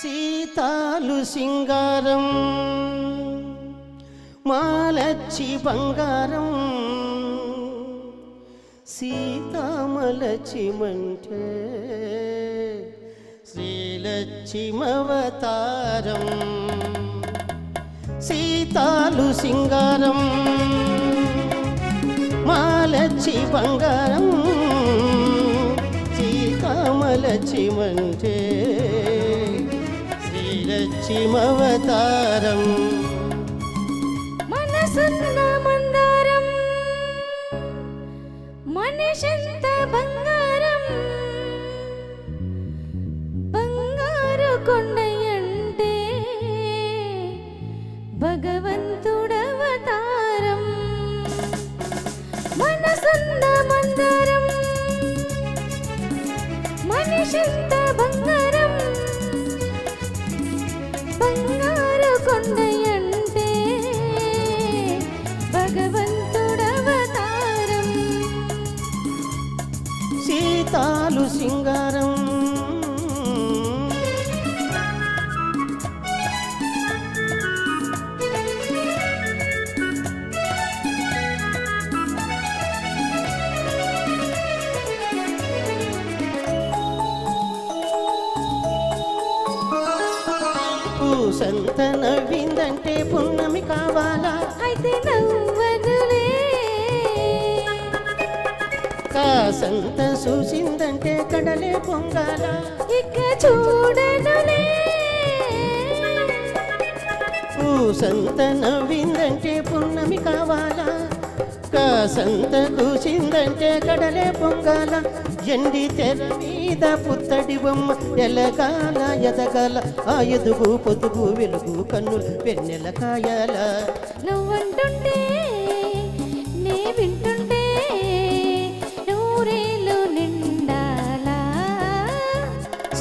సీతాలు సింగారం మాలచ్చి బంగారం సీతామలచిమంటే శ్రీలక్ష్మవతారం సీతాలు సింగారం మాలచ్చి బంగారం సీతామలచిమంటే పశ్చిమవతారం మనసన్న మందారం మనిషంత బంగారం. బంగారు కొండయంటే భగవంతుడవతారం. మనసన్న మందారం మనిషంత సీతాలు సింగారం. సంత నవ్విందంటే పున్నమి కావాలా? అయితే కాసంత చూసిందంటే కడలే పొంగాల. ఇక చూడనులే పూసంత నవ్విందంటే పున్నమి కావాలా? కాసంత కూసిందంటే కడలే పొంగాల. ఎండి తెర మీద పుత్తడి బొమ్మ ఎలగాల ఎదగాల. ఆ ఎదుగు పొదుగు వెలుగు కన్నులు వెన్నెల కాయాల. నువ్వంటుంటే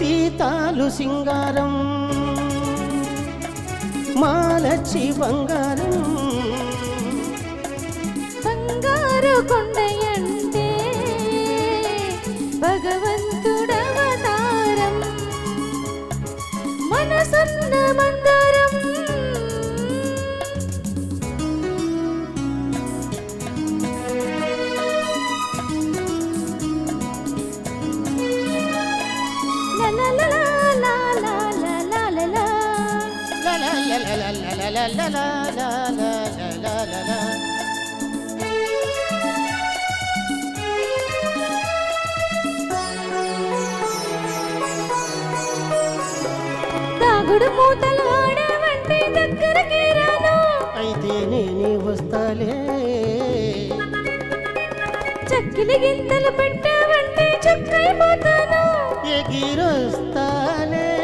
సీతాలు సింగారం మాలచ్చి బంగారం. బంగారు కొండయంటే భగవంతుడవతారం. మనసున్న మందారం తాగుడు మూతలు రాను. అయితే నేనే వస్తాలే. చక్కిలి గింతలు పెట్టావంటే చక్కైపోతాను. ఎగిరొస్తాలే.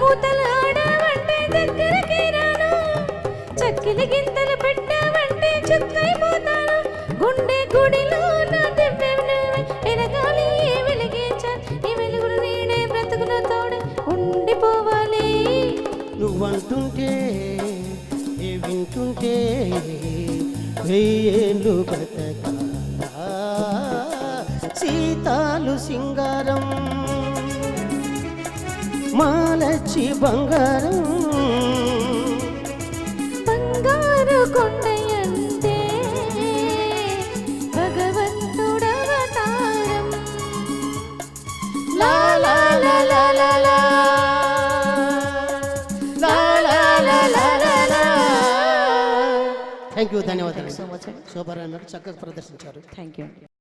మూతలు ఆడవంటే దగ్గరకి రాను. చక్కిలి గింతలు పెట్టావంటే చుక్కైపోతాను గుండె గుడిలో నా దివ్యను ఎనగాలి వెలిగించాను వెలుగులు నేనే తోడు ఉండిపోవాలి. నువ్వంటుంటే ఏ వింటుంటే వెయ్యేళ్ళు బ్రతకాలా సీతాలు సింగారం మాలచ్చి బంగారం. బంగారు కొండయంటే భగవంతుడవతారం. లాలా థ్యాంక్ యూ ధన్యవాదాలు. సో మచ్ సూపర్ అన్నారు చక్కగా ప్రదర్శించారు. Thank you